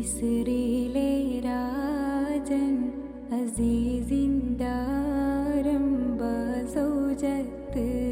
മിസ്രിലെ രാജൻ അസീസിന്ദാരംഭ സൗജത്ത് മിന്നിത്തിളങ്ങി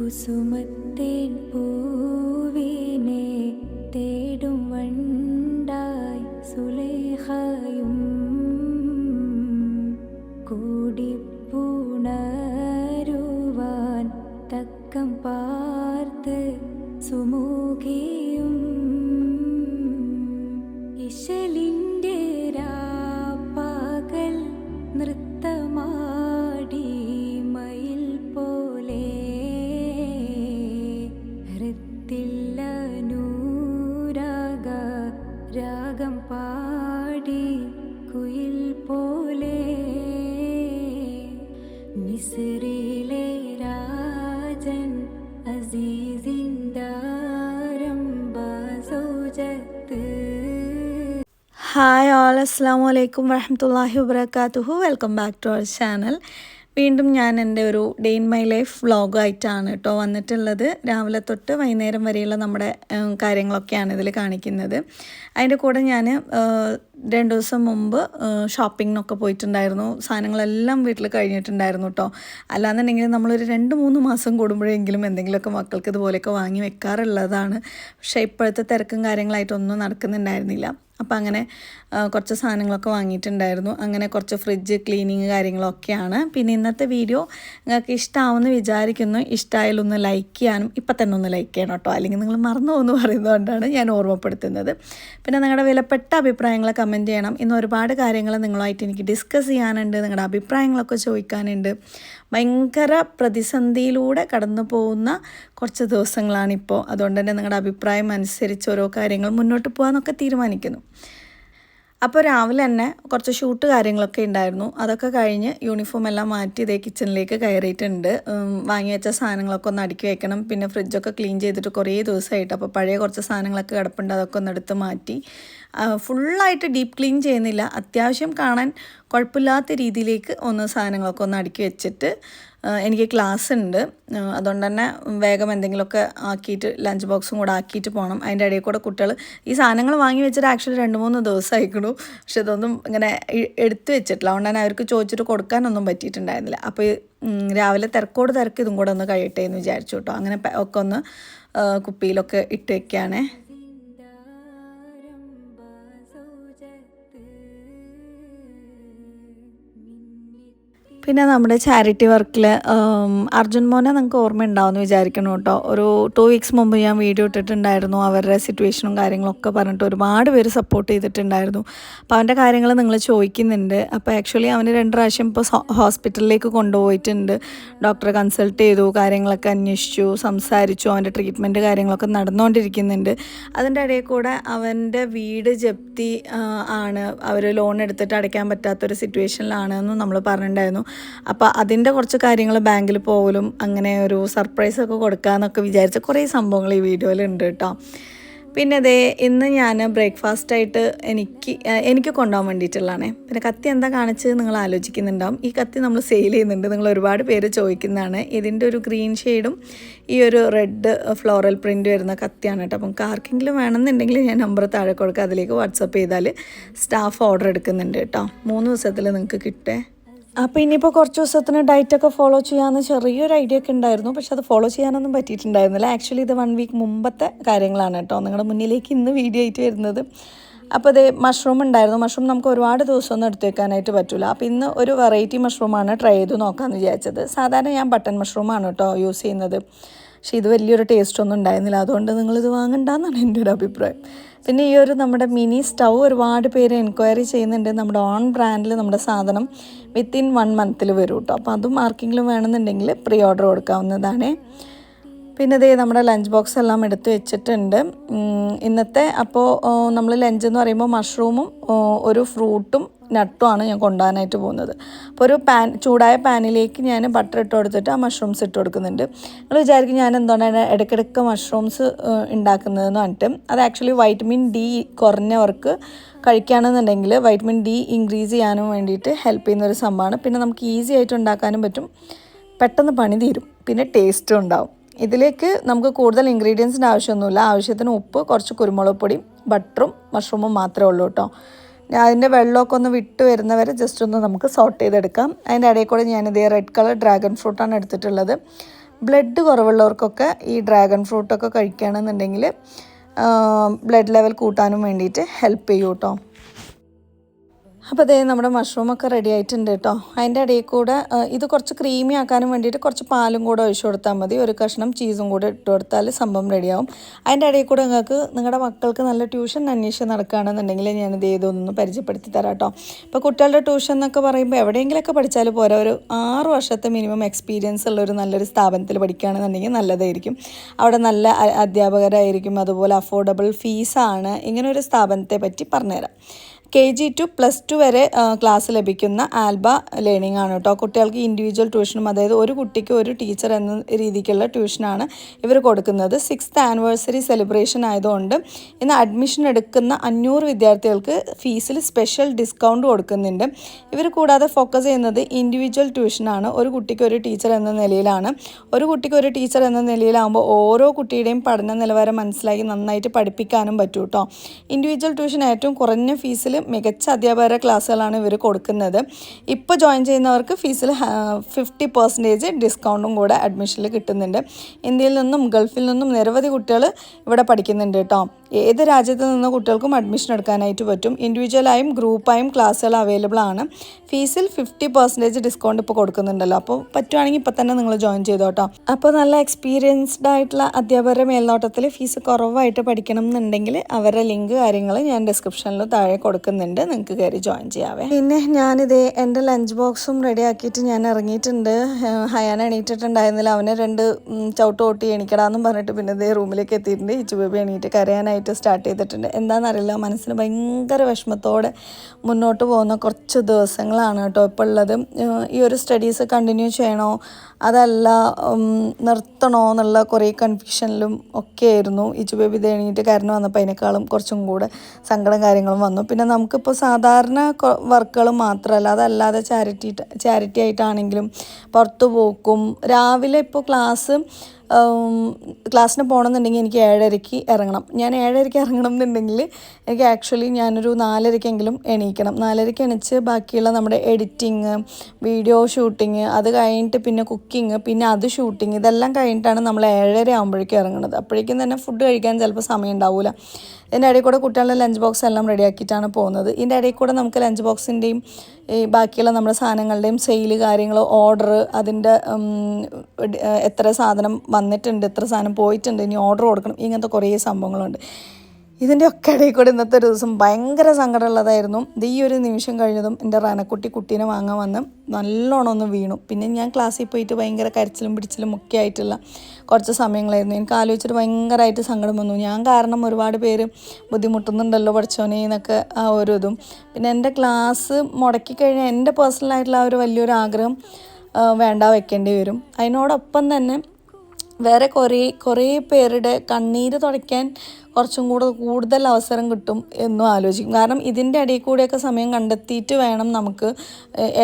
കുസുമത്തേൻ പൂവിനെ തേടും വണ്ടായി സുലേഖയും. കൂടിപ്പുണരുവാൻ തക്കം പാർത്ത് സുമുഖിയും നൂരാഗ രാഗം പാടി കുയിൽ പോലെ. മിസ്രിലെ രാജൻ അസീസിന്ദാരംഭ സൗജത്ത് ഹായ് ഓൾ അസ്സാം വലൈക്കും വരഹമത്തല്ലാഹി വബർക്കാത്തുഹു welcome back to our channel. വീണ്ടും ഞാൻ എന്റെ ഒരു ഡേ ഇൻ മൈ ലൈഫ് വ്ളോഗായിട്ടാണ് കേട്ടോ വന്നിട്ടുള്ളത്. രാവിലെ തൊട്ട് വൈകുന്നേരം വരെയുള്ള നമ്മുടെ കാര്യങ്ങളൊക്കെയാണ് ഇതിൽ കാണിക്കുന്നത്. അതിന്റെ കൂടെ ഞാൻ രണ്ട് ദിവസം മുമ്പ് ഷോപ്പിങ്ങിനൊക്കെ പോയിട്ടുണ്ടായിരുന്നു. സാധനങ്ങളെല്ലാം വീട്ടിൽ കഴിഞ്ഞിട്ടുണ്ടായിരുന്നു കേട്ടോ അല്ലാന്നുണ്ടെങ്കിൽ നമ്മളൊരു രണ്ട് മൂന്ന് മാസം കൂടുമ്പോഴെങ്കിലും എന്തെങ്കിലുമൊക്കെ മക്കൾക്ക് ഇതുപോലെയൊക്കെ വാങ്ങി വെക്കാറുള്ളതാണ്. പക്ഷേ ഇപ്പോഴത്തെ തിരക്കും കാര്യങ്ങളായിട്ടൊന്നും നടക്കുന്നുണ്ടായിരുന്നില്ല. അപ്പോൾ അങ്ങനെ കുറച്ച് സാധനങ്ങളൊക്കെ വാങ്ങിയിട്ടുണ്ടായിരുന്നു. അങ്ങനെ കുറച്ച് ഫ്രിഡ്ജ് ക്ലീനിങ് കാര്യങ്ങളൊക്കെയാണ്. പിന്നെ ഇന്നത്തെ വീഡിയോ നിങ്ങൾക്ക് ഇഷ്ടമാവുമെന്ന് വിചാരിക്കുന്നു. ഇഷ്ടമായാലും ഒന്ന് ലൈക്ക് ചെയ്യാനും ഇപ്പം തന്നെ ഒന്ന് ലൈക്ക് ചെയ്യണം കേട്ടോ. അല്ലെങ്കിൽ നിങ്ങൾ മറന്നു പോകുന്നു പറയുന്നതുകൊണ്ടാണ് ഞാൻ ഓർമ്മപ്പെടുത്തുന്നത്. പിന്നെ നിങ്ങളുടെ വിലപ്പെട്ട അഭിപ്രായങ്ങൾ കമന്റ് ചെയ്യണം. ഇന്ന് ഒരുപാട് കാര്യങ്ങൾ നിങ്ങളുമായിട്ട് എനിക്ക് ഡിസ്കസ് ചെയ്യാനുണ്ട്. നിങ്ങളുടെ അഭിപ്രായങ്ങളൊക്കെ ചോദിക്കാനുണ്ട്. ഭയങ്കര പ്രതിസന്ധിയിലൂടെ കടന്നു പോകുന്ന കുറച്ച് ദിവസങ്ങളാണിപ്പോൾ അതുകൊണ്ട് തന്നെ നിങ്ങളുടെ അഭിപ്രായം അനുസരിച്ച് ഓരോ കാര്യങ്ങൾ മുന്നോട്ട് പോകാമെന്നൊക്കെ തീരുമാനിക്കുന്നു. അപ്പോൾ രാവിലെ തന്നെ കുറച്ച് ഷൂട്ട് കാര്യങ്ങളൊക്കെ ഉണ്ടായിരുന്നു അതൊക്കെ കഴിഞ്ഞ് യൂണിഫോം എല്ലാം മാറ്റി ഇതേ കിച്ചണിലേക്ക് കയറിയിട്ടുണ്ട്. വാങ്ങി വെച്ച സാധനങ്ങളൊക്കെ ഒന്ന് അടുക്കി വെക്കണം. പിന്നെ ഫ്രിഡ്ജൊക്കെ ക്ലീൻ ചെയ്തിട്ട് കുറേ ദിവസമായിട്ട് അപ്പോൾ പഴയ കുറച്ച് സാധനങ്ങളൊക്കെ കിടപ്പുണ്ട്. അതൊക്കെ ഒന്ന് എടുത്ത് മാറ്റി. ഫുള്ളായിട്ട് ഡീപ്പ് ക്ലീൻ ചെയ്യുന്നില്ല. അത്യാവശ്യം കാണാൻ കുഴപ്പമില്ലാത്ത രീതിയിലേക്ക് ഒന്ന് സാധനങ്ങളൊക്കെ ഒന്ന് അടുക്കി വെച്ചിട്ട് എനിക്ക് ക്ലാസ് ഉണ്ട്. അതുകൊണ്ട് തന്നെ വേഗം എന്തെങ്കിലുമൊക്കെ ആക്കിയിട്ട് ലഞ്ച് ബോക്സും കൂടെ ആക്കിയിട്ട് പോകണം അതിന്റെ ഇടയിൽ കൂടെ കുട്ടികൾ ഈ സാധനങ്ങൾ വാങ്ങി വെച്ചിട്ട് ആക്ച്വലി രണ്ട് മൂന്ന് ദിവസം ആയിക്കണു. പക്ഷെ ഇതൊന്നും ഇങ്ങനെ എടുത്തു വെച്ചിട്ടില്ല. അതുകൊണ്ട് തന്നെ അവർക്ക് ചോദിച്ചിട്ട് കൊടുക്കാനൊന്നും പറ്റിയിട്ടുണ്ടായിരുന്നില്ല. അപ്പോൾ രാവിലെ തിരക്കോട് തിരക്ക് ഇതും കൂടെ ഒന്ന് കഴിയട്ടെ എന്ന് വിചാരിച്ചു കേട്ടോ. അങ്ങനെ ഒക്കെ ഒന്ന് കുപ്പിയിലൊക്കെ ഇട്ട് വെക്കുകയാണേ പിന്നെ നമ്മുടെ ചാരിറ്റി വർക്കിൽ അർജുൻ മോനെ നിങ്ങൾക്ക് ഓർമ്മയുണ്ടാവുമെന്ന് വിചാരിക്കണം കേട്ടോ ഒരു ടു വീക്സ് മുമ്പ് ഞാൻ വീഡിയോ ഇട്ടിട്ടുണ്ടായിരുന്നു. അവരുടെ സിറ്റുവേഷനും കാര്യങ്ങളൊക്കെ പറഞ്ഞിട്ട് ഒരുപാട് പേര് സപ്പോർട്ട് ചെയ്തിട്ടുണ്ടായിരുന്നു. അപ്പോൾ അവന്റെ കാര്യങ്ങൾ നിങ്ങൾ ചോദിക്കുന്നുണ്ട്. അപ്പോൾ ആക്ച്വലി അവന് രണ്ട് പ്രാവശ്യം ഇപ്പോൾ ഹോസ്പിറ്റലിലേക്ക് കൊണ്ടുപോയിട്ടുണ്ട്. ഡോക്ടറെ കൺസൾട്ട് ചെയ്തു കാര്യങ്ങളൊക്കെ അന്വേഷിച്ചു സംസാരിച്ചു അവന്റെ ട്രീറ്റ്മെന്റ് കാര്യങ്ങളൊക്കെ നടന്നുകൊണ്ടിരിക്കുന്നുണ്ട് അതിന്റെ ഇടയിൽ കൂടെ അവന്റെ വീട് ജപ്തി ആണ്. അവർ ലോൺ എടുത്തിട്ട് അടയ്ക്കാൻ പറ്റാത്തൊരു സിറ്റുവേഷനിലാണ് എന്ന് നമ്മൾ പറഞ്ഞിട്ടുണ്ടായിരുന്നു അപ്പോൾ അതിന്റെ കുറച്ച് കാര്യങ്ങൾ ബാങ്കിൽ പോകലും അങ്ങനെ ഒരു സർപ്രൈസ് ഒക്കെ കൊടുക്കാമെന്നൊക്കെ വിചാരിച്ച കുറേ സംഭവങ്ങൾ ഈ വീഡിയോയിൽ ഉണ്ട് കേട്ടോ. പിന്നെ അതേ ഇന്ന് ഞാൻ ബ്രേക്ക്ഫാസ്റ്റായിട്ട് എനിക്ക് എനിക്ക് കൊണ്ടുപോകാൻ വേണ്ടിയിട്ടുള്ളതാണ്. പിന്നെ കത്തി എന്താ കാണിച്ചത് നിങ്ങൾ ആലോചിക്കുന്നുണ്ടാവും. ഈ കത്തി നമ്മൾ സെയിൽ ചെയ്യുന്നുണ്ട്. നിങ്ങൾ ഒരുപാട് പേര് ചോദിക്കുന്നതാണ്. ഇതിന്റെ ഒരു ഗ്രീൻ ഷെയ്ഡും ഈ ഒരു റെഡ് ഫ്ലോറൽ പ്രിന്റ് വരുന്ന കത്തിയാണ് കേട്ടോ. അപ്പം ആർക്കെങ്കിലും വേണമെന്നുണ്ടെങ്കിൽ ഞാൻ നമ്പർ താഴെ കൊടുക്കുക അതിലേക്ക് വാട്സപ്പ് ചെയ്താൽ സ്റ്റാഫ് ഓർഡർ എടുക്കുന്നുണ്ട് കേട്ടോ. മൂന്ന് ദിവസത്തിൽ നിങ്ങൾക്ക് കിട്ടേ. അപ്പോൾ ഇനിയിപ്പോൾ കുറച്ച് ദിവസത്തിന് ഡയറ്റൊക്കെ ഫോളോ ചെയ്യാമെന്ന് ചെറിയൊരു ഐഡിയ ഒക്കെ ഉണ്ടായിരുന്നു. പക്ഷെ അത് ഫോളോ ചെയ്യാനൊന്നും പറ്റിയിട്ടുണ്ടായിരുന്നില്ല. ആക്ച്വലി ഇത് വൺ വീക്ക് മുമ്പത്തെ കാര്യങ്ങളാണ് കേട്ടോ. നിങ്ങളുടെ മുന്നിലേക്ക് ഇന്ന് വീഡിയോ ആയിട്ട് വരുന്നത്. അപ്പോൾ അതേ മഷ്റൂം ഉണ്ടായിരുന്നു. മഷ്റൂം നമുക്ക് ഒരുപാട് ദിവസമൊന്നും എടുത്ത് വെക്കാനായിട്ട് പറ്റില്ല അപ്പോൾ ഇന്ന് ഒരു വെറൈറ്റി മഷ്റൂമാണ് ട്രൈ ചെയ്ത് നോക്കാമെന്ന് വിചാരിച്ചത്. സാധാരണ ഞാൻ ബട്ടൺ മഷ്റൂമാണ് കേട്ടോ യൂസ് ചെയ്യുന്നത്. പക്ഷേ ഇത് വലിയൊരു ടേസ്റ്റ് ഒന്നും ഉണ്ടായിരുന്നില്ല. അതുകൊണ്ട് നിങ്ങളിത് വാങ്ങണ്ടെന്നാണ് എന്റെ ഒരു അഭിപ്രായം. പിന്നെ ഈ ഒരു നമ്മുടെ മിനി സ്റ്റൗ ഒരുപാട് പേര് എൻക്വയറി ചെയ്യുന്നുണ്ട്. നമ്മുടെ ഓൺ ബ്രാൻഡിൽ നമ്മുടെ സാധനം. വിത്തിൻ വൺ മന്തിൽ വരും കേട്ടോ അപ്പോൾ അതും ആർക്കെങ്കിലും വേണമെന്നുണ്ടെങ്കിൽ പ്രീ ഓർഡർ കൊടുക്കാവുന്നതാണ്. പിന്നെ ദേ നമ്മുടെ ലഞ്ച് ബോക്സ് എല്ലാം എടുത്ത് വെച്ചിട്ടുണ്ട്. ഇന്നത്തെ അപ്പോൾ നമ്മൾ ലഞ്ച് എന്ന് പറയുമ്പോൾ മഷ്റൂമും ഒരു ഫ്രൂട്ടും നട്ടുമാണ് ഞാൻ കൊണ്ടുപോകാനായിട്ട് പോകുന്നത്. അപ്പോൾ ഒരു പാൻ ചൂടായ പാനിലേക്ക് ഞാൻ ബട്ടർ ഇട്ട് കൊടുത്തിട്ട് ആ മഷ്റൂംസ് ഇട്ട് കൊടുക്കുന്നുണ്ട്. നിങ്ങൾ വിചാരിക്കും ഞാൻ എന്തുകൊണ്ടാണ് ഇടയ്ക്കിടയ്ക്ക് മഷ്റൂംസ് ഉണ്ടാക്കുന്നതെന്ന് പറഞ്ഞിട്ട്. അത് ആക്ച്വലി വൈറ്റമിൻ ഡി കുറഞ്ഞവർക്ക് കഴിക്കുകയാണെന്നുണ്ടെങ്കിൽ വൈറ്റമിൻ ഡി ഇൻക്രീസ് ചെയ്യാനും വേണ്ടിയിട്ട് ഹെൽപ്പ് ചെയ്യുന്ന ഒരു സംഭവമാണ്. പിന്നെ നമുക്ക് ഈസി ആയിട്ട് ഉണ്ടാക്കാനും പറ്റും. പെട്ടെന്ന് പണി തീരും. പിന്നെ ടേസ്റ്റും ഉണ്ടാവും. ഇതിലേക്ക് നമുക്ക് കൂടുതൽ ഇൻഗ്രീഡിയൻസിന്റെ ആവശ്യമൊന്നുമില്ല. ആവശ്യത്തിന് ഉപ്പ് കുറച്ച് കുരുമുളക് പൊടിയും ബട്ടറും മഷ്റൂമും മാത്രമേ ഉള്ളൂ കേട്ടോ. ഞാൻ അതിന്റെ വെള്ളമൊക്കെ ഒന്ന് വിട്ട് വരുന്നവരെ ജസ്റ്റ് ഒന്ന് നമുക്ക് സോട്ട് ചെയ്തെടുക്കാം. അതിന്റെ ഇടയിൽ കൂടെ ഞാനിത് റെഡ് കളർ ഡ്രാഗൺ ഫ്രൂട്ടാണ് എടുത്തിട്ടുള്ളത്. ബ്ലഡ് കുറവുള്ളവർക്കൊക്കെ ഈ ഡ്രാഗൺ ഫ്രൂട്ടൊക്കെ കഴിക്കുകയാണെന്നുണ്ടെങ്കിൽ ബ്ലഡ് ലെവൽ കൂട്ടാനും വേണ്ടിയിട്ട് ഹെൽപ്പ് ചെയ്യും കേട്ടോ. അപ്പോൾ അതേ നമ്മുടെ മഷ്റൂമൊക്കെ റെഡി ആയിട്ടുണ്ട് കേട്ടോ അതിന്റെ ഇടയിൽ കൂടെ ഇത് കുറച്ച് ക്രീമി ആക്കാനും വേണ്ടിയിട്ട് കുറച്ച് പാലും കൂടെ ഒഴിച്ചു കൊടുത്താൽ മതി. ഒരു കഷ്ണം ചീസും കൂടെ ഇട്ട് കൊടുത്താൽ സംഭവം റെഡിയാവും അതിന്റെ ഇടയിൽ കൂടെ നിങ്ങൾക്ക് നിങ്ങളുടെ മക്കൾക്ക് നല്ല ട്യൂഷൻ അന്വേഷിച്ച് നടക്കുകയാണെന്നുണ്ടെങ്കിൽ ഞാനിത് ഇതൊന്ന് പരിചയപ്പെടുത്തി തരാം കേട്ടോ ഇപ്പോൾ കുട്ടികളുടെ ട്യൂഷൻ എന്നൊക്കെ പറയുമ്പോൾ എവിടെയെങ്കിലുമൊക്കെ പഠിച്ചാൽ പോരാ. ഒരു ആറ് വർഷത്തെ മിനിമം എക്സ്പീരിയൻസ് ഉള്ള ഒരു നല്ലൊരു സ്ഥാപനത്തിൽ പഠിക്കുകയാണെന്നുണ്ടെങ്കിൽ നല്ലതായിരിക്കും. അവിടെ നല്ല അധ്യാപകരായിരിക്കും. അതുപോലെ അഫോർഡബിൾ ഫീസാണ് ഇങ്ങനെ ഒരു സ്ഥാപനത്തെ പറ്റി പറഞ്ഞുതരാം. K G to plus two വരെ ക്ലാസ് ലഭിക്കുന്ന ആൽബ ലേണിംഗ് ആണ് കേട്ടോ കുട്ടികൾക്ക് ഇൻഡിവിജ്വൽ ട്യൂഷനും അതായത് ഒരു കുട്ടിക്ക് ഒരു ടീച്ചർ എന്ന രീതിക്കുള്ള ട്യൂഷനാണ് ഇവർ കൊടുക്കുന്നത്. സിക്സ്ത് ആനിവേഴ്സറി സെലിബ്രേഷൻ ആയതുകൊണ്ട് ഇന്ന് അഡ്മിഷൻ എടുക്കുന്ന അഞ്ഞൂറ് വിദ്യാർത്ഥികൾക്ക് ഫീസിൽ സ്പെഷ്യൽ ഡിസ്കൗണ്ട് കൊടുക്കുന്നുണ്ട്. ഇവർ കൂടാതെ ഫോക്കസ് ചെയ്യുന്നത് ഇൻഡിവിജ്വൽ ട്യൂഷനാണ് ഒരു കുട്ടിക്ക് ഒരു ടീച്ചർ എന്ന നിലയിലാണ്. ഒരു കുട്ടിക്ക് ഒരു ടീച്ചർ എന്ന നിലയിലാകുമ്പോൾ ഓരോ കുട്ടിയുടെയും പഠന നിലവാരം മനസ്സിലാക്കി നന്നായിട്ട് പഠിപ്പിക്കാനും പറ്റും കേട്ടോ ഇൻഡിവിജ്വൽ ട്യൂഷൻ ഏറ്റവും കുറഞ്ഞ ഫീസിൽ മികച്ച അധ്യാപകരുടെ ക്ലാസ്സുകളാണ് ഇവർ കൊടുക്കുന്നത്. ഇപ്പോൾ ജോയിൻ ചെയ്യുന്നവർക്ക് ഫീസിൽ ഫിഫ്റ്റി പെർസെന്റേജ് ഡിസ്കൗണ്ടും കൂടെ അഡ്മിഷനിൽ കിട്ടുന്നുണ്ട്. ഇന്ത്യയിൽ നിന്നും ഗൾഫിൽ നിന്നും നിരവധി കുട്ടികൾ ഇവിടെ പഠിക്കുന്നുണ്ട് കേട്ടോ ഏത് രാജ്യത്ത് നിന്ന് കുട്ടികൾക്കും അഡ്മിഷൻ എടുക്കാനായിട്ട് പറ്റും? ഇൻഡിവിജ്വലായും ഗ്രൂപ്പായും ക്ലാസ്സുകൾ അവൈലബിൾ ആണ്. ഫീസിൽ ഫിഫ്റ്റി പെർസെന്റേജ് ഡിസ്കൗണ്ട് ഇപ്പോൾ കൊടുക്കുന്നുണ്ടല്ലോ. അപ്പോൾ പറ്റുവാണെങ്കിൽ ഇപ്പോൾ തന്നെ നിങ്ങൾ ജോയിൻ ചെയ്തോട്ടോ. അപ്പോൾ നല്ല എക്സ്പീരിയൻസ്ഡ് ആയിട്ടുള്ള അധ്യാപകരുടെ മേൽനോട്ടത്തിൽ ഫീസ് കുറവായിട്ട് പഠിക്കണം എന്നുണ്ടെങ്കിൽ അവരുടെ ലിങ്ക് കാര്യങ്ങൾ ഞാൻ ഡിസ്ക്രിപ്ഷനിൽ താഴെ കൊടുക്കുന്നുണ്ട്. നിങ്ങൾക്ക് കയറി ജോയിൻ ചെയ്യാവേ. പിന്നെ ഞാനിതേ എന്റെ ലഞ്ച് ബോക്സും റെഡി ആക്കിയിട്ട് ഞാൻ ഇറങ്ങിയിട്ടുണ്ട്. ഹയാൻ എണീറ്റിട്ടുണ്ടായിരുന്നില്ല. അവനെ രണ്ട് ചവിട്ട് ഓട്ടി എണീക്കടാന്നും പറഞ്ഞിട്ട് പിന്നെ ഇതേ റൂമിലേക്ക് എത്തിയിട്ടുണ്ട്. ഈ ചുബേബി എണീറ്റ് കരയാനായിട്ട് സ്റ്റാർട്ട് ചെയ്തിട്ടുണ്ട്. എന്താണെന്നറിയില്ല മനസ്സിന് ഭയങ്കര വിഷമത്തോടെ മുന്നോട്ട് പോകുന്ന കുറച്ച് ദിവസങ്ങളാണ് കേട്ടോ ഇപ്പോൾ ഉള്ളത്. ഈ ഒരു സ്റ്റഡീസ് കണ്ടിന്യൂ ചെയ്യണോ അതല്ല നിർത്തണോ എന്നുള്ള കുറേ കൺഫ്യൂഷനിലും ഒക്കെ ആയിരുന്നു ഇച്ചു ബേബി തേണിയിട്ട് കാരണം വന്നപ്പോൾ അതിനേക്കാളും കുറച്ചും കൂടെ സങ്കടം കാര്യങ്ങളും വന്നു. പിന്നെ നമുക്കിപ്പോൾ സാധാരണ വർക്കുകൾ മാത്രമല്ല അതല്ലാതെ ചാരിറ്റി ചാരിറ്റി ആയിട്ടാണെങ്കിലും പുറത്തു പോക്കും. രാവിലെ ഇപ്പോൾ ക്ലാസ് ക്ലാസ്സിന് പോകണമെന്നുണ്ടെങ്കിൽ എനിക്ക് ഏഴരയ്ക്ക് ഇറങ്ങണം. ഞാൻ ഏഴരയ്ക്ക് ഇറങ്ങണം എന്നുണ്ടെങ്കിൽ എനിക്ക് ആക്ച്വലി ഞാനൊരു നാലരയ്ക്കെങ്കിലും എണീക്കണം. നാലരയ്ക്ക് എണീച്ച് ബാക്കിയുള്ള നമ്മുടെ എഡിറ്റിങ് വീഡിയോ ഷൂട്ടിങ് അത് കഴിഞ്ഞിട്ട് പിന്നെ കുക്കിംഗ് പിന്നെ അത് ഷൂട്ടിങ് ഇതെല്ലാം കഴിഞ്ഞിട്ടാണ് നമ്മൾ ഏഴര ആകുമ്പോഴേക്കും ഇറങ്ങുന്നത്. അപ്പോഴേക്കും തന്നെ ഫുഡ് കഴിക്കാൻ ചിലപ്പോൾ സമയം ഉണ്ടാവില്ല ഇതിന്റെ ഇടയിൽ കൂടെ കുട്ടികളുടെ ലഞ്ച് ബോക്സ് എല്ലാം റെഡിയാക്കിയിട്ടാണ് പോകുന്നത്. ഇതിന്റെ ഇടയിൽ കൂടെ നമുക്ക് ലഞ്ച് ബോക്സിന്റെയും ഈ ബാക്കിയുള്ള നമ്മുടെ സാധനങ്ങളുടെയും സെയിൽ കാര്യങ്ങൾ ഓർഡർ അതിന്റെ എത്ര സാധനം വന്നിട്ടുണ്ട് എത്ര സാധനം പോയിട്ടുണ്ട് ഇനി ഓർഡർ കൊടുക്കണം ഇങ്ങനത്തെ കുറേ സംഭവങ്ങളുണ്ട്. ഇതിന്റെ ഒക്കെ ഇടയിൽ കൂടെ ഇന്നത്തെ ഒരു ദിവസം ഭയങ്കര സങ്കടമുള്ളതായിരുന്നു. ഇത് ഈ ഒരു നിമിഷം കഴിഞ്ഞതും എന്റെ റനക്കുട്ടി കുട്ടീനെ വാങ്ങാൻ വന്ന് നല്ലോണം ഒന്ന് വീണു. പിന്നെ ഞാൻ ക്ലാസ്സിൽ പോയിട്ട് ഭയങ്കര കരച്ചിലും പിടിച്ചിലും ഒക്കെ ആയിട്ടുള്ള കുറച്ച് സമയങ്ങളായിരുന്നു. എനിക്ക് ആലോചിച്ചിട്ട് ഭയങ്കരമായിട്ട് സങ്കടം വന്നു. ഞാൻ കാരണം ഒരുപാട് പേര് ബുദ്ധിമുട്ടുന്നുണ്ടല്ലോ പഠിച്ചോനെ എന്നൊക്കെ ആ ഒരു ഇതും. പിന്നെ എന്റെ ക്ലാസ് മുടക്കി കഴിഞ്ഞാൽ എന്റെ പേഴ്സണലായിട്ടുള്ള ആ ഒരു വലിയൊരു ആഗ്രഹം വേണ്ട വെക്കേണ്ടി വരും. അതിനോടൊപ്പം തന്നെ വേറെ കുറേ കുറേ പേരുടെ കണ്ണീര് തുടയ്ക്കാൻ കുറച്ചും കൂടെ കൂടുതൽ അവസരം കിട്ടും എന്നും ആലോചിക്കും. കാരണം ഇതിന്റെ ഇടയിൽ കൂടെയൊക്കെ സമയം കണ്ടെത്തിയിട്ട് വേണം നമുക്ക്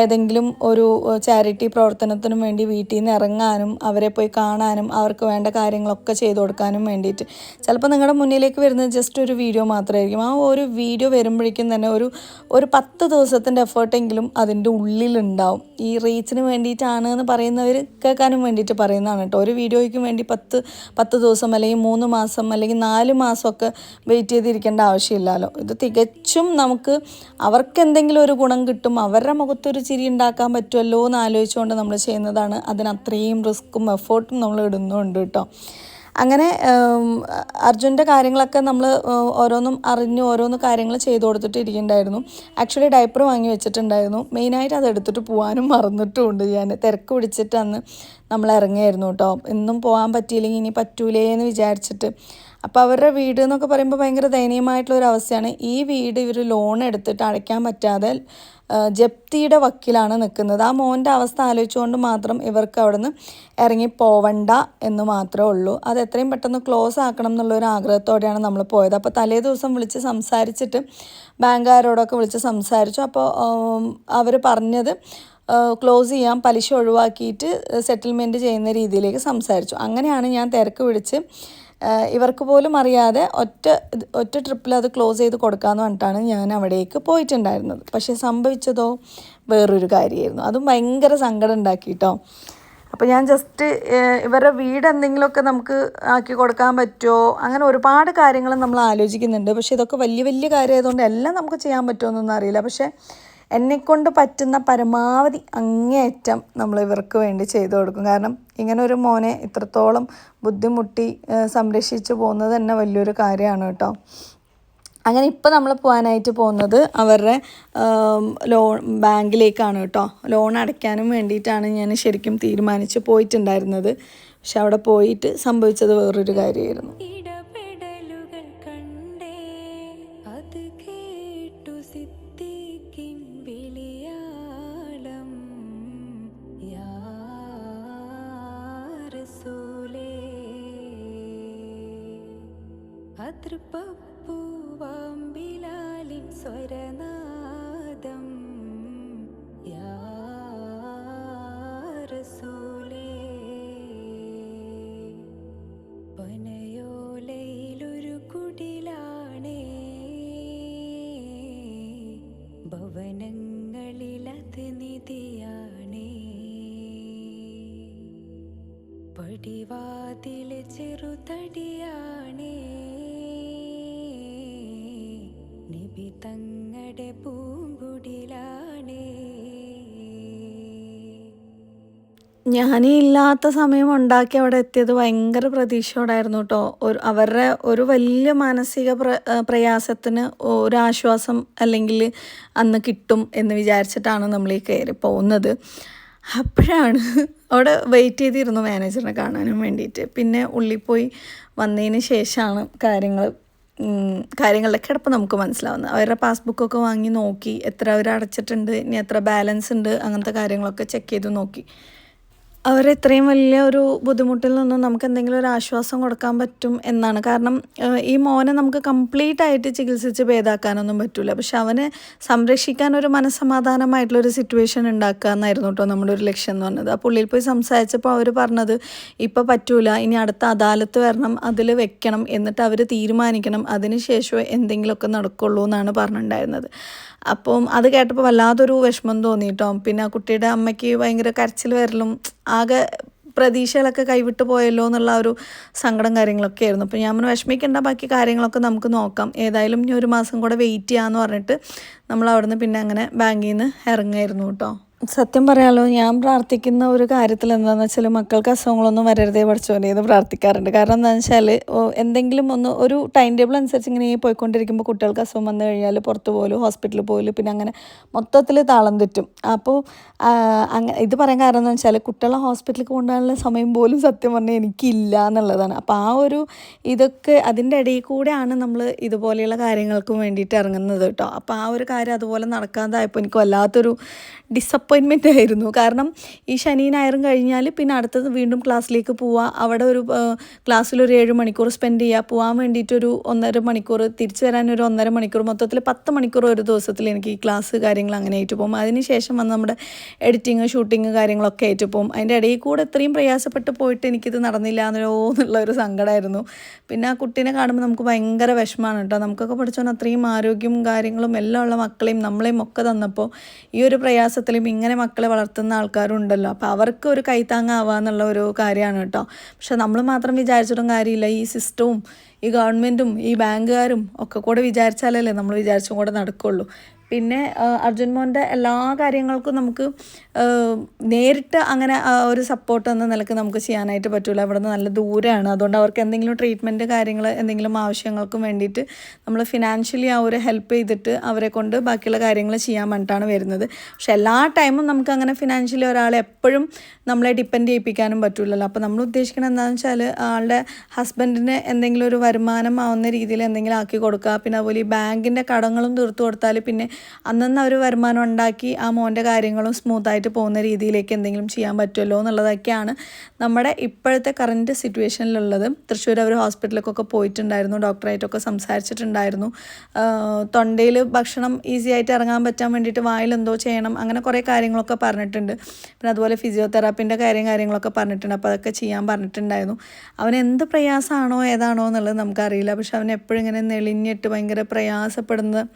ഏതെങ്കിലും ഒരു ചാരിറ്റി പ്രവർത്തനത്തിനും വേണ്ടി വീട്ടിൽ നിന്ന് ഇറങ്ങാനും അവരെ പോയി കാണാനും അവർക്ക് വേണ്ട കാര്യങ്ങളൊക്കെ ചെയ്തു കൊടുക്കാനും വേണ്ടിയിട്ട്. ചിലപ്പോൾ നിങ്ങളുടെ മുന്നിലേക്ക് വരുന്നത് ജസ്റ്റ് ഒരു വീഡിയോ മാത്രമായിരിക്കും. ആ ഒരു വീഡിയോ വരുമ്പോഴേക്കും തന്നെ ഒരു ഒരു പത്ത് ദിവസത്തിന്റെ എഫേർട്ടെങ്കിലും അതിന്റെ ഉള്ളിലുണ്ടാവും. ഈ റീച്ചിന് വേണ്ടിയിട്ടാണ് എന്ന് പറയുന്നവർ കേൾക്കാനും വേണ്ടിയിട്ട് പറയുന്നതാണ് കേട്ടോ. ഒരു വീഡിയോയ്ക്ക് വേണ്ടി പത്ത് പത്ത് ദിവസം അല്ലെങ്കിൽ മൂന്ന് മാസം അല്ലെങ്കിൽ നാല് മാസം മാസമൊക്കെ വെയിറ്റ് ചെയ്തിരിക്കേണ്ട ആവശ്യമില്ലല്ലോ. ഇത് തികച്ചും നമുക്ക് അവർക്ക് എന്തെങ്കിലും ഒരു ഗുണം കിട്ടും അവരുടെ മുഖത്തൊരു ചിരി ഉണ്ടാക്കാൻ പറ്റുമല്ലോ എന്ന് ആലോചിച്ചുകൊണ്ട് നമ്മൾ ചെയ്യുന്നതാണ്. അതിന് അത്രയും റിസ്ക്കും എഫേർട്ടും നമ്മൾ ഇടുന്നുണ്ട് കേട്ടോ. അങ്ങനെ അർജുന്റെ കാര്യങ്ങളൊക്കെ നമ്മൾ ഓരോന്നും അറിഞ്ഞ് ഓരോന്ന് കാര്യങ്ങൾ ചെയ്തു കൊടുത്തിട്ട് ഇരിക്കുന്നുണ്ടായിരുന്നു ആക്ച്വലി ഡയപ്പർ വാങ്ങി വെച്ചിട്ടുണ്ടായിരുന്നു. മെയിനായിട്ട് അത് എടുത്തിട്ട് പോകാനും മറന്നിട്ടുമുണ്ട് ഞാൻ. തിരക്ക് പിടിച്ചിട്ട് അന്ന് നമ്മൾ ഇറങ്ങിയായിരുന്നു കേട്ടോ. എന്നും പോകാൻ പറ്റിയില്ലെങ്കിൽ ഇനി പറ്റൂലേ എന്ന് വിചാരിച്ചിട്ട് അപ്പോൾ അവരുടെ വീട് എന്നൊക്കെ പറയുമ്പോൾ ഭയങ്കര ദയനീയമായിട്ടുള്ള ഒരു അവസ്ഥയാണ്. ഈ വീട് ഇവർ ലോൺ എടുത്തിട്ട് അടയ്ക്കാൻ പറ്റാതെ ജപ്തിയുടെ വക്കിലാണ് നിൽക്കുന്നത് ആ മോന്റെ അവസ്ഥ ആലോചിച്ചുകൊണ്ട് മാത്രം ഇവർക്ക് അവിടെ നിന്ന് ഇറങ്ങി പോവണ്ട എന്ന് മാത്രമേ ഉള്ളൂ. അത് എത്രയും പെട്ടെന്ന് ക്ലോസ് ആക്കണം എന്നുള്ള ഒരു ആഗ്രഹത്തോടെയാണ് നമ്മൾ പോയത്. അപ്പോൾ തലേ ദിവസം വിളിച്ച് സംസാരിച്ചിട്ട് ബാങ്കുകാരോടൊക്കെ വിളിച്ച് സംസാരിച്ചു. അപ്പോൾ അവർ പറഞ്ഞത് ക്ലോസ് ചെയ്യാം പലിശ ഒഴിവാക്കിയിട്ട് സെറ്റിൽമെന്റ് ചെയ്യുന്ന രീതിയിലേക്ക് സംസാരിച്ചു. അങ്ങനെയാണ് ഞാൻ തിരക്ക് ആഹ് ഇവർക്ക് പോലും അറിയാതെ ഒറ്റ ഒറ്റ ട്രിപ്പിൽ അത് ക്ലോസ് ചെയ്ത് കൊടുക്കാമെന്ന് പറഞ്ഞിട്ടാണ് ഞാൻ അവിടേക്ക് പോയിട്ടുണ്ടായിരുന്നത്. പക്ഷേ സംഭവിച്ചതോ വേറൊരു കാര്യമായിരുന്നു. അതും ഭയങ്കര സങ്കടം ഉണ്ടാക്കി കേട്ടോ അപ്പോൾ ഞാൻ ജസ്റ്റ് ഇവരുടെ വീട് എന്തെങ്കിലുമൊക്കെ നമുക്ക് ആക്കി കൊടുക്കാൻ പറ്റുമോ? അങ്ങനെ ഒരുപാട് കാര്യങ്ങൾ നമ്മൾ ആലോചിക്കുന്നുണ്ട്. പക്ഷേ ഇതൊക്കെ വലിയ വലിയ കാര്യമായതുകൊണ്ട് എല്ലാം നമുക്ക് ചെയ്യാൻ പറ്റുമോ എന്നൊന്നും അറിയില്ല. പക്ഷേ എന്നെക്കൊണ്ട് പറ്റുന്ന പരമാവധി അങ്ങേയറ്റം നമ്മൾ ഇവർക്ക് വേണ്ടി ചെയ്തു കൊടുക്കും. കാരണം ഇങ്ങനെ ഒരു മോനെ ഇത്രത്തോളം ബുദ്ധിമുട്ടി സംരക്ഷിച്ചു പോകുന്നത് തന്നെ വലിയൊരു കാര്യമാണ് കേട്ടോ. അങ്ങനെ ഇപ്പോൾ നമ്മൾ പോകാനായിട്ട് പോകുന്നത് അവരുടെ ലോൺ ബാങ്കിലേക്കാണ് കേട്ടോ. ലോൺ അടയ്ക്കാനും വേണ്ടിയിട്ടാണ് ഞാൻ ശരിക്കും തീരുമാനിച്ച് പോയിട്ടുണ്ടായിരുന്നത്. പക്ഷെ അവിടെ പോയിട്ട് സംഭവിച്ചത് വേറൊരു കാര്യമായിരുന്നു. തങ്ങടെ പൂങ്കുടിലാണേ. ഞാനീ ഇല്ലാത്ത സമയം ഉണ്ടാക്കി അവിടെ എത്തിയത് ഭയങ്കര പ്രതീക്ഷയോടായിരുന്നു കേട്ടോ. ഒരു അവരുടെ ഒരു വലിയ മാനസിക പ്ര പ്രയാസത്തിന് ഒരാശ്വാസം അല്ലെങ്കിൽ അന്ന് കിട്ടും എന്ന് വിചാരിച്ചിട്ടാണ് നമ്മൾ ഈ കയറി പോകുന്നത്. അപ്പോഴാണ് അവിടെ വെയിറ്റ് ചെയ്തിരുന്നു മാനേജറിനെ കാണാനും വേണ്ടിയിട്ട്. പിന്നെ ഉള്ളിൽ പോയി വന്നതിന് ശേഷമാണ് കാര്യങ്ങൾ കാര്യങ്ങളുടെ കിടപ്പ് നമുക്ക് മനസ്സിലാവുന്നത്. അവരുടെ പാസ്ബുക്കൊക്കെ വാങ്ങി നോക്കി എത്ര അവർ അടച്ചിട്ടുണ്ട് ഇനി എത്ര ബാലൻസ് ഉണ്ട് അങ്ങനത്തെ കാര്യങ്ങളൊക്കെ ചെക്ക് ചെയ്ത് നോക്കി. അവർ ഇത്രയും വലിയ ഒരു ബുദ്ധിമുട്ടിൽ നിന്നും നമുക്ക് എന്തെങ്കിലും ഒരു ആശ്വാസം കൊടുക്കാൻ പറ്റും എന്നാണ്. കാരണം ഈ മോനെ നമുക്ക് കംപ്ലീറ്റ് ആയിട്ട് ചികിത്സിച്ച് ഭേദാക്കാനൊന്നും പറ്റില്ല പക്ഷെ അവനെ സംരക്ഷിക്കാൻ ഒരു മനസ്സമാധാനമായിട്ടുള്ള ഒരു സിറ്റുവേഷൻ ഉണ്ടാക്കുക എന്നായിരുന്നു കേട്ടോ നമ്മുടെ ഒരു ലക്ഷ്യം എന്ന് പറഞ്ഞത്. ആ പുള്ളിയിൽ പോയി സംസാരിച്ചപ്പോൾ അവർ പറഞ്ഞത് ഇപ്പോൾ പറ്റൂല ഇനി അടുത്ത അദാലത്ത് വരണം അതിൽ വെക്കണം എന്നിട്ട് അവർ തീരുമാനിക്കണം അതിന് ശേഷമേ എന്തെങ്കിലുമൊക്കെ നടക്കുള്ളൂ എന്നാണ് പറഞ്ഞിട്ടുണ്ടായിരുന്നത് അപ്പം അത് കേട്ടപ്പോൾ വല്ലാതൊരു വിഷമം തോന്നി കേട്ടോ പിന്നെ ആ കുട്ടിയുടെ അമ്മയ്ക്ക് ഭയങ്കര കരച്ചിൽ വരലും ആകെ പ്രതീക്ഷകളൊക്കെ കൈവിട്ട് പോയല്ലോ എന്നുള്ള ഒരു സങ്കടം കാര്യങ്ങളൊക്കെ ആയിരുന്നു. അപ്പോൾ ഞാൻ പറഞ്ഞു വിഷമിക്കേണ്ട ബാക്കി കാര്യങ്ങളൊക്കെ നമുക്ക് നോക്കാം. ഏതായാലും ഇനി ഒരു മാസം കൂടെ വെയിറ്റ് ചെയ്യാമെന്ന് പറഞ്ഞിട്ട് നമ്മൾ അവിടുന്ന് പിന്നെ അങ്ങനെ ബാങ്കിൽ നിന്ന് ഇറങ്ങായിരുന്നു കേട്ടോ സത്യം പറയാമല്ലോ ഞാൻ പ്രാർത്ഥിക്കുന്ന ഒരു കാര്യത്തിൽ എന്താണെന്ന് വെച്ചാൽ മക്കൾക്ക് അസുഖങ്ങളൊന്നും വരരുതേ പഠിച്ചോനെ എന്ന് പ്രാർത്ഥിക്കാറുണ്ട്. കാരണം എന്താണെന്ന് വെച്ചാൽ എന്തെങ്കിലും ഒന്ന് ഒരു ടൈം ടേബിൾ അനുസരിച്ച് ഇങ്ങനെ പോയിക്കൊണ്ടിരിക്കുമ്പോൾ കുട്ടികൾക്ക് അസുഖം വന്നു കഴിഞ്ഞാൽ പുറത്ത് പോലും ഹോസ്പിറ്റലിൽ പോലും പിന്നെ അങ്ങനെ മൊത്തത്തിൽ താളം തെറ്റും. അപ്പോൾ ഇത് പറയാൻ കാരണം എന്ന് വെച്ചാൽ കുട്ടികളെ ഹോസ്പിറ്റലിൽ കൊണ്ടുപോകാനുള്ള സമയം പോലും സത്യം പറഞ്ഞാൽ എനിക്കില്ല എന്നുള്ളതാണ്. അപ്പോൾ ആ ഒരു ഇതൊക്കെ അതിന്റെ ഇടയിൽ കൂടെയാണ് നമ്മൾ ഇതുപോലെയുള്ള കാര്യങ്ങൾക്ക് വേണ്ടിയിട്ട് ഇറങ്ങുന്നത് കേട്ടോ. അപ്പോൾ ആ ഒരു കാര്യം അതുപോലെ നടക്കാതായപ്പോൾ എനിക്ക് വല്ലാത്തൊരു ഡിസപ്പോയിൻമെന്റ് ആയിരുന്നു. കാരണം ഈ ശനി ഞായറും കഴിഞ്ഞാൽ പിന്നെ അടുത്തത് വീണ്ടും ക്ലാസ്സിലേക്ക് പോവുക അവിടെ ഒരു ക്ലാസ്സിൽ ഒരു ഏഴ് മണിക്കൂർ സ്പെൻഡ് ചെയ്യുക പോകാൻ വേണ്ടിയിട്ടൊരു ഒന്നര മണിക്കൂർ തിരിച്ചു വരാൻ ഒരു ഒന്നര മണിക്കൂർ. മൊത്തത്തിൽ പത്ത് മണിക്കൂർ ഒരു ദിവസത്തിൽ എനിക്ക് ഈ ക്ലാസ് കാര്യങ്ങൾ അങ്ങനെ ആയിട്ട് പോകും. അതിന് ശേഷം വന്ന് നമ്മുടെ എഡിറ്റിങ് ഷൂട്ടിങ് കാര്യങ്ങളൊക്കെ ആയിട്ട് പോകും. അതിന്റെ ഇടയിൽ കൂടെ ഇത്രയും പ്രയാസപ്പെട്ട് പോയിട്ട് എനിക്കിത് നടന്നില്ല എന്നോ എന്നുള്ള ഒരു സങ്കടമായിരുന്നു പിന്നെ ആ കുട്ടീനെ കാണുമ്പോൾ നമുക്ക് ഭയങ്കര വിഷമമാണ് കേട്ടോ. നമുക്കൊക്കെ പഠിച്ചോണ്ട് അത്രയും ആരോഗ്യവും കാര്യങ്ങളും എല്ലാം ഉള്ള മക്കളെയും നമ്മളെയും ഒക്കെ തന്നപ്പോൾ ഈ ഒരു പ്രയാസത്തിലും മക്കളെ വളർത്തുന്ന ആൾക്കാരുണ്ടല്ലോ. അപ്പോൾ അവർക്ക് ഒരു കൈത്താങ്ങാവുക എന്നുള്ള ഒരു കാര്യമാണ് കേട്ടോ. പക്ഷെ നമ്മൾ മാത്രം വിചാരിച്ചിട്ടും കാര്യമില്ല. ഈ സിസ്റ്റവും ഈ ഗവൺമെന്റും ഈ ബാങ്കുകാരും ഒക്കെ കൂടെ വിചാരിച്ചാലല്ലേ നമ്മൾ വിചാരിച്ചും കൂടെ നടക്കുള്ളൂ. പിന്നെ അർജുൻ മോന്റെ എല്ലാ കാര്യങ്ങൾക്കും നമുക്ക് നേരിട്ട് അങ്ങനെ ഒരു സപ്പോർട്ട് എന്ന നിലയ്ക്ക് നമുക്ക് ചെയ്യാനായിട്ട് പറ്റില്ല അവിടെ നിന്ന് നല്ല ദൂരമാണ് അതുകൊണ്ട് അവർക്ക് എന്തെങ്കിലും ട്രീറ്റ്മെന്റ് കാര്യങ്ങൾ എന്തെങ്കിലും ആവശ്യങ്ങൾക്കും വേണ്ടിയിട്ട് നമ്മൾ ഫിനാൻഷ്യലി ആ ഒരു ഹെൽപ്പ് ചെയ്തിട്ട് അവരെ കൊണ്ട് ബാക്കിയുള്ള കാര്യങ്ങൾ ചെയ്യാൻ വേണ്ടിയിട്ടാണ് വരുന്നത്. പക്ഷെ എല്ലാ ടൈമും നമുക്ക് അങ്ങനെ ഫിനാൻഷ്യലി ഒരാളെ എപ്പോഴും നമ്മളെ ഡിപ്പെൻഡ് ചെയ്യിപ്പിക്കാനും പറ്റില്ലല്ലോ അപ്പോൾ നമ്മൾ ഉദ്ദേശിക്കുന്നത് എന്താണെന്ന് വെച്ചാൽ ആളുടെ ഹസ്ബൻഡിന് എന്തെങ്കിലും ഒരു വരുമാനം ആവുന്ന രീതിയിൽ എന്തെങ്കിലും ആക്കി കൊടുക്കുക. പിന്നെ അതുപോലെ ഈ ബാങ്കിന്റെ കടങ്ങളും തീർത്തു കൊടുത്താൽ പിന്നെ അന്നന്ന് അവർ വരുമാനം ഉണ്ടാക്കി ആ മോന്റെ കാര്യങ്ങളും സ്മൂത്തായിട്ട് പോകുന്ന രീതിയിലേക്ക് എന്തെങ്കിലും ചെയ്യാൻ പറ്റുമല്ലോ എന്നുള്ളതൊക്കെയാണ് നമ്മുടെ ഇപ്പോഴത്തെ കറന്റ് സിറ്റുവേഷനിലുള്ളത് തൃശ്ശൂർ അവർ ഹോസ്പിറ്റലിലേക്കൊക്കെ പോയിട്ടുണ്ടായിരുന്നു ഡോക്ടറായിട്ടൊക്കെ സംസാരിച്ചിട്ടുണ്ടായിരുന്നു. തൊണ്ടയിൽ ഭക്ഷണം ഈസി ആയിട്ട് ഇറങ്ങാൻ പറ്റാൻ വേണ്ടിയിട്ട് വായിൽ എന്തോ ചെയ്യണം അങ്ങനെ കുറേ കാര്യങ്ങളൊക്കെ പറഞ്ഞിട്ടുണ്ട്. പിന്നെ അതുപോലെ ഫിസിയോതെറാപ്പിന്റെ കാര്യം കാര്യങ്ങളൊക്കെ പറഞ്ഞിട്ടുണ്ട് അപ്പോൾ അതൊക്കെ ചെയ്യാൻ പറഞ്ഞിട്ടുണ്ടായിരുന്നു. അവൻ എന്ത് പ്രയാസമാണോ ഏതാണോ എന്നുള്ളത് നമുക്കറിയില്ല. പക്ഷെ അവൻ എപ്പോഴും ഇങ്ങനെ നെളിഞ്ഞിട്ട് ഭയങ്കര പ്രയാസപ്പെടുന്ന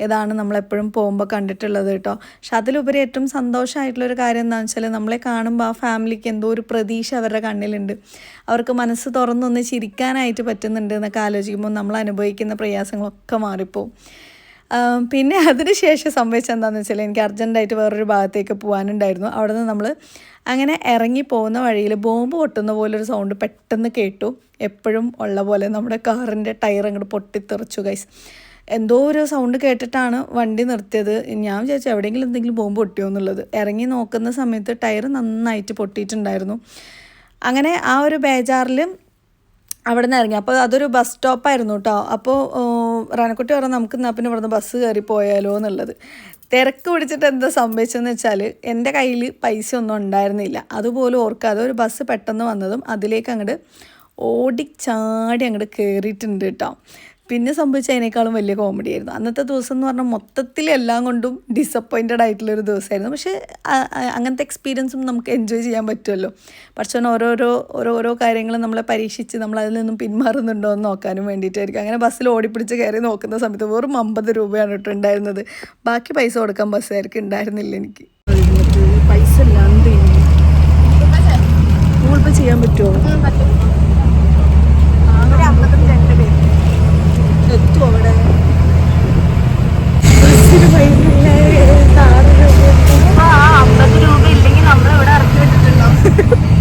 ഇതാണ് നമ്മളെപ്പോഴും പോകുമ്പോൾ കണ്ടിട്ടുള്ളത് കേട്ടോ. പക്ഷെ അതിലുപരി ഏറ്റവും സന്തോഷമായിട്ടുള്ളൊരു കാര്യം എന്താണെന്ന് വെച്ചാൽ നമ്മളെ കാണുമ്പോൾ ആ ഫാമിലിക്ക് എന്തോ ഒരു പ്രതീക്ഷ അവരുടെ കണ്ണിലുണ്ട്. അവർക്ക് മനസ്സ് തുറന്നൊന്ന് ചിരിക്കാനായിട്ട് പറ്റുന്നുണ്ട് എന്നൊക്കെ ആലോചിക്കുമ്പോൾ നമ്മൾ അനുഭവിക്കുന്ന പ്രയാസങ്ങളൊക്കെ മാറിപ്പോവും. പിന്നെ അതിനുശേഷം സംഭവിച്ചത് എന്താണെന്ന് വെച്ചാൽ എനിക്ക് അർജന്റായിട്ട് വേറൊരു ഭാഗത്തേക്ക് പോകാനുണ്ടായിരുന്നു അവിടെ നിന്ന് നമ്മൾ അങ്ങനെ ഇറങ്ങി പോകുന്ന വഴിയിൽ ബോംബ് പൊട്ടുന്ന പോലൊരു സൗണ്ട് പെട്ടെന്ന് കേട്ടു. എപ്പോഴും ഉള്ള പോലെ നമ്മുടെ കാറിന്റെ ടയർ അങ്ങോട്ട് പൊട്ടിത്തെറിച്ചു ഗൈസ് എന്തോ ഒരു സൗണ്ട് കേട്ടിട്ടാണ് വണ്ടി നിർത്തിയത്. ഞാൻ വിചാരിച്ചു എവിടെയെങ്കിലും എന്തെങ്കിലും ബോംബ് പൊട്ടിയോ എന്നുള്ളത്. ഇറങ്ങി നോക്കുന്ന സമയത്ത് ടയർ നന്നായിട്ട് പൊട്ടിയിട്ടുണ്ടായിരുന്നു. അങ്ങനെ ആ ഒരു ബേജാറിൽ അവിടെ നിന്ന് ഇറങ്ങി. അപ്പോൾ അതൊരു ബസ് സ്റ്റോപ്പായിരുന്നു കേട്ടോ അപ്പോൾ റാനക്കുട്ടി പറഞ്ഞാൽ നമുക്ക് എന്നാൽ പിന്നെ ഇവിടുന്ന് ബസ് കയറി പോയാലോ എന്നുള്ളത്. തിരക്ക് പിടിച്ചിട്ട് എന്താ സംഭവിച്ചതെന്ന് വെച്ചാൽ എന്റെ കയ്യിൽ പൈസ ഒന്നും ഉണ്ടായിരുന്നില്ല. അതുപോലും ഓർക്കാതെ ഒരു ബസ് പെട്ടെന്ന് വന്നതും അതിലേക്ക് അങ്ങോട്ട് ഓടിച്ചാടി അങ്ങോട്ട് കയറിയിട്ടുണ്ട് കേട്ടോ പിന്നെ സംഭവിച്ച അതിനേക്കാളും വലിയ കോമഡി ആയിരുന്നു. അന്നത്തെ ദിവസം എന്ന് പറഞ്ഞാൽ മൊത്തത്തിൽ എല്ലാം കൊണ്ടും ഡിസപ്പോയിന്റഡ് ആയിട്ടുള്ളൊരു ദിവസമായിരുന്നു. പക്ഷേ അങ്ങനത്തെ എക്സ്പീരിയൻസും നമുക്ക് എൻജോയ് ചെയ്യാൻ പറ്റുമല്ലോ. പക്ഷേ ഓരോരോ ഓരോരോ കാര്യങ്ങൾ നമ്മളെ പരീക്ഷിച്ച് നമ്മൾ അതിൽ നിന്നും പിന്മാറുന്നുണ്ടോ എന്ന് നോക്കാനും വേണ്ടിയിട്ടായിരിക്കും. അങ്ങനെ ബസ്സിൽ ഓടിപ്പിടിച്ച് കയറി നോക്കുന്ന സമയത്ത് വെറും അമ്പത് രൂപയാണ് കേട്ടോ ഉണ്ടായിരുന്നത്. ബാക്കി പൈസ കൊടുക്കാൻ ബസ്സുകാർക്ക് ഉണ്ടായിരുന്നില്ല എനിക്ക്. പൈസ ഇല്ലാണ്ട് ഗൂഗിൾ പേ ചെയ്യാൻ പറ്റുമോ? എത്തും അവിടെ? ബസ്സിന് പൈസ ഇല്ല ആ അമ്പത് രൂപ ഇല്ലെങ്കിൽ നമ്മളിവിടെ ഇറക്കി വിട്ടിട്ടുണ്ടോ